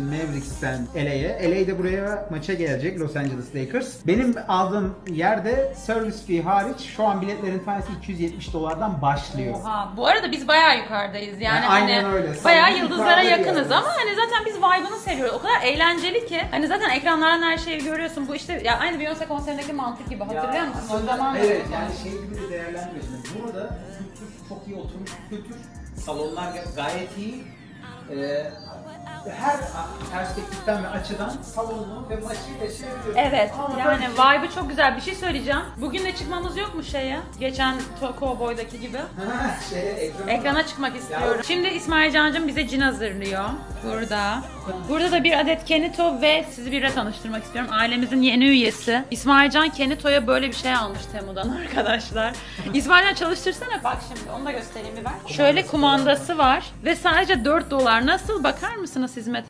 Mavericks'ten LA'ye. LA de buraya maça gelecek Los Angeles Lakers. Benim aldığım yerde service fee hariç şu an biletlerin tanesi 270 dolardan başlıyor. Oha. Bu arada biz bayağı yukarıdayız yani Yani aynen hani öyle. bayağı Sanki yıldızlara yakınız yani. ama hani zaten biz vibe'ını seviyoruz. O kadar eğlenceli ki. Hani zaten ekranlardan her şeyi görüyorsun. Bu işte ya aynı Beyoncé konserindeki mantık gibi hatırlıyor musun? O zaman Evet yani şey gibi de değerlendiriyorsun. Burada kültür çok iyi oturmuş bir kültür. Salonlar ga- gayet iyi. Ee, her perspektiften ve açıdan salonu ve maçı yaşayabiliyorsun. Evet Ama yani tabii- vibe'ı çok güzel. Bir şey söyleyeceğim. Bugün de çıkmamız yok mu şeye? Geçen To- Cowboy'daki gibi. Şeye, ekrana, Ekrana çıkmak istiyorum. Şimdi İsmail Can'cığım bize cin hazırlıyor. Burada. Burada da bir adet Kenito ve sizi biriyle tanıştırmak istiyorum. Ailemizin yeni üyesi. İsmail Can Kenito'ya böyle bir şey almış Temu'dan arkadaşlar. İsmail Can çalıştırsana bak şimdi onu da göstereyim bir ben. Şöyle kumandası var ve sadece 4 dolar. Nasıl bakar mısınız hizmet?